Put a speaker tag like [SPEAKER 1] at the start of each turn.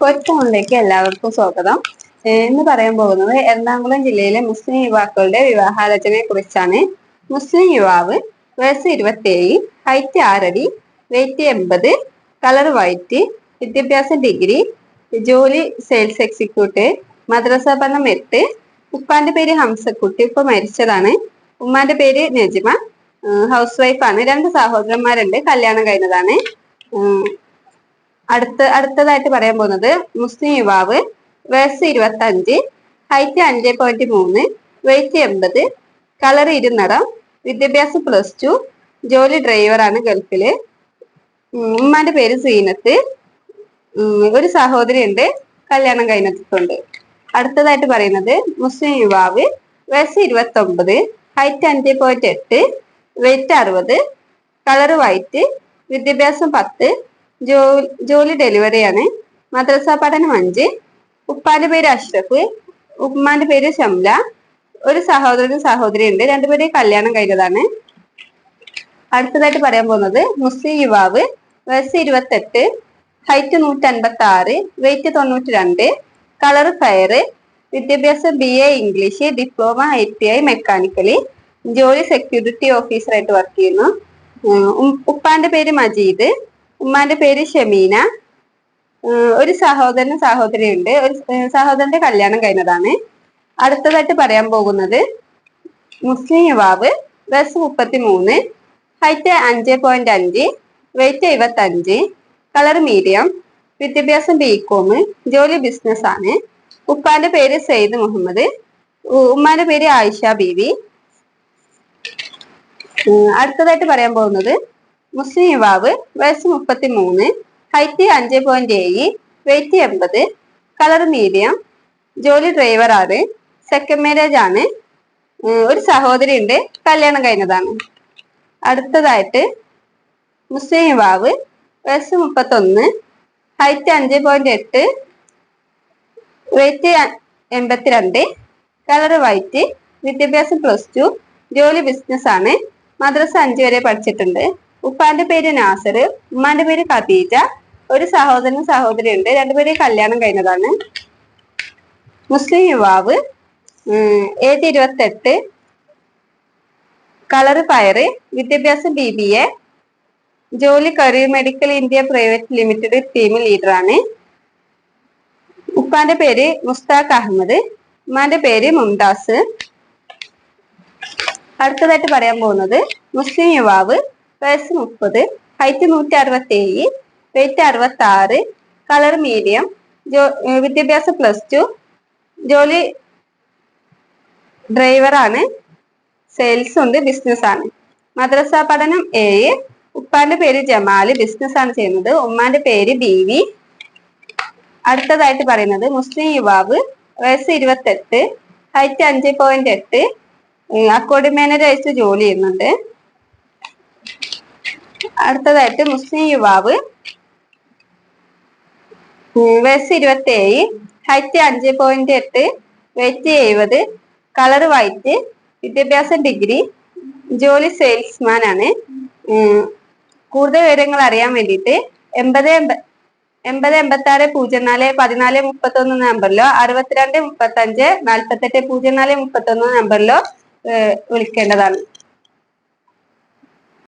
[SPEAKER 1] ഫോണിലേക്ക് എല്ലാവർക്കും സ്വാഗതം. ഇന്ന് പറയാൻ പോകുന്നത് എറണാകുളം ജില്ലയിലെ മുസ്ലിം യുവാക്കളുടെ വിവാഹാലോചനയെ കുറിച്ചാണ്. മുസ്ലിം യുവാവ് വയസ്സ് ഇരുപത്തിയേഴ് ഹൈറ്റ് ആറടി വെയിറ്റ് എൺപത് കളർ വൈറ്റ് വിദ്യാഭ്യാസം ഡിഗ്രി ജോലി സെയിൽസ് എക്സിക്യൂട്ടീവ് മദ്രസ പഠനം എട്ട് ഉപ്പാന്റെ പേര് ഹംസക്കുട്ടി ഇപ്പൊ മരിച്ചതാണ്. ഉമ്മാന്റെ പേര് നജിമ ഹൗസ് വൈഫാണ്. രണ്ട് സഹോദരന്മാരുണ്ട് കല്യാണം കഴിഞ്ഞതാണ്. അടുത്ത അടുത്തതായിട്ട് പറയാൻ പോകുന്നത് മുസ്ലിം യുവാവ് വയസ്സ് ഇരുപത്തി അഞ്ച് ഹൈറ്റ് അഞ്ച് പോയിന്റ് മൂന്ന് വെയിറ്റ് എൺപത് കളർ ഇരുനിറം വിദ്യാഭ്യാസം പ്ലസ് ടു ജോലി ഡ്രൈവറാണ് ഗൾഫിൽ. ഉമ്മാന്റെ പേര് സീനത്ത്. ഒരു സഹോദരി ഉണ്ട് കല്യാണം കഴിഞ്ഞിട്ടുണ്ട്. അടുത്തതായിട്ട് പറയുന്നത് മുസ്ലിം യുവാവ് വയസ്സ് ഇരുപത്തി ഒമ്പത് ഹൈറ്റ് അഞ്ച് പോയിന്റ് എട്ട് വെയിറ്റ് അറുപത് കളർ വൈറ്റ് വിദ്യാഭ്യാസം പത്ത് ജോലി ഡെലിവറിയാണ് മദ്രസ പഠനം അഞ്ച്. ഉപ്പാന്റെ പേര് അഷ്റഫ്. ഉമ്മാന്റെ പേര് ഷംല ഒരു സഹോദരനും സഹോദരി ഉണ്ട്. രണ്ടുപേരെ കല്യാണം കഴിഞ്ഞതാണ്. അടുത്തതായിട്ട് പറയാൻ പോകുന്നത് മുസ്ലിം യുവാവ്. വയസ്സ് ഇരുപത്തെട്ട്. ഹൈറ്റ് നൂറ്റി അൻപത്തി ആറ് വെയിറ്റ് തൊണ്ണൂറ്റി രണ്ട് കളർ ഫയർ വിദ്യാഭ്യാസം B A English. Diploma I T I mechanically ജോലി സെക്യൂരിറ്റി ഓഫീസറായിട്ട് വർക്ക് ചെയ്യുന്നു. ഉപ്പാന്റെ പേര് മജീദ്. ഉമ്മാന്റെ പേര് ഷമീന. ഒരു സഹോദരനും സഹോദരിയുണ്ട് ഒരു സഹോദരന്റെ കല്യാണം കഴിഞ്ഞതാണ്. അടുത്തതായിട്ട് പറയാൻ പോകുന്നത് മുസ്ലിം യുവാവ് വയസ്സ് മുപ്പത്തി മൂന്ന് ഹൈറ്റ് അഞ്ച് പോയിന്റ് അഞ്ച് വെയിറ്റ് എഴുപത്തി അഞ്ച് കളർ മീഡിയം വിദ്യാഭ്യാസം ബി കോം ജോലി ബിസിനസ് ആണ്. ഉപ്പാന്റെ പേര് സെയ്ദ് മുഹമ്മദ്. ഉമ്മാന്റെ പേര് ആയിഷ ബീവി. അടുത്തതായിട്ട് പറയാൻ പോകുന്നത് മുസ്ലിം യുവാവ് വയസ്സ് മുപ്പത്തി മൂന്ന് ഹൈറ്റ് അഞ്ച് പോയിന്റ് ഏഴ് വെയിറ്റ് എൺപത് കളർ മീഡിയം ജോലി ഡ്രൈവർ ആണ് സെക്കൻഡ് മാരേജ് ആണ്. ഒരു സഹോദരി ഉണ്ട് കല്യാണം കഴിഞ്ഞതാണ്. അടുത്തതായിട്ട് മുസ്ലിം യുവാവ് വയസ്സ് മുപ്പത്തൊന്ന് ഹൈറ്റ് അഞ്ച് പോയിന്റ് എട്ട് വെയിറ്റ് എൺപത്തിരണ്ട് കളർ വൈറ്റ് വിദ്യാഭ്യാസം പ്ലസ് ടു ജോലി ബിസിനസ് ആണ്. മദ്രസ അഞ്ചു വരെ പഠിച്ചിട്ടുണ്ട്. ഉപ്പാന്റെ പേര് നാസർ ഉമ്മാന്റെ പേര് ഖദീജ. ഒരു സഹോദരനും സഹോദരി ഉണ്ട് രണ്ടുപേരും കല്യാണം കഴിഞ്ഞതാണ്. മുസ്ലിം യുവാവ് ഏജ് ഇരുപത്തെട്ട്. കളർ പയറ് വിദ്യാഭ്യാസം ബി ബി എ. ജോലി കറി medical India private limited team ലീഡറാണ്. ഉപ്പാന്റെ പേര് മുസ്താഖ് അഹമ്മദ്. ഉമ്മാന്റെ പേര് മുംതാസ്. അടുത്തതായിട്ട് പറയാൻ പോകുന്നത് മുസ്ലിം യുവാവ് വയസ്സ് മുപ്പത് ഹൈറ്റ് നൂറ്റി അറുപത്തി ഏഴ് വെയിറ്റ് അറുപത്തി ആറ് കളർ മീഡിയം ജോ വിദ്യാഭ്യാസം പ്ലസ് ടു ജോലി ഡ്രൈവറാണ് സെയിൽസ് ഉണ്ട് ബിസിനസ് ആണ്. മദ്രസ പഠനം ഏഴ് ഉപ്പാന്റെ പേര് ജമാൽ ബിസിനസ് ആണ് ചെയ്യുന്നത്. ഉമ്മാന്റെ പേര് ബീവി. അടുത്തതായിട്ട് പറയുന്നത് മുസ്ലിം യുവാവ് വയസ്സ് ഇരുപത്തെട്ട് ഹൈറ്റ് അഞ്ച് പോയിന്റ് എട്ട് അക്കോർഡിംഗ് മാനേജർ ജോലി ചെയ്യുന്നുണ്ട്. അടുത്തതായിട്ട് മുസ്ലിം യുവാവ്. വയസ്സ് ഇരുപത്തി ഏഴ് ഹൈറ്റ് അഞ്ച് പോയിന്റ് എട്ട് വെയിറ്റ് എഴുപത് കളർ വൈറ്റ് വിദ്യാഭ്യാസം ഡിഗ്രി ജോലി സെയിൽസ്മാൻ ആണ്. കൂടുതൽ വിവരങ്ങൾ അറിയാൻ വേണ്ടിയിട്ട് എൺപത് എൺപത് എൺപത്തി ആറ് പൂജ്യം നാല് പതിനാല് മുപ്പത്തി ഒന്ന് നമ്പറിലോ അറുപത്തിരണ്ട് മുപ്പത്തി അഞ്ച് നാൽപ്പത്തെട്ട് പൂജ്യം നാല് മുപ്പത്തി ഒന്ന് നമ്പറിലോ വിളിക്കേണ്ടതാണ്.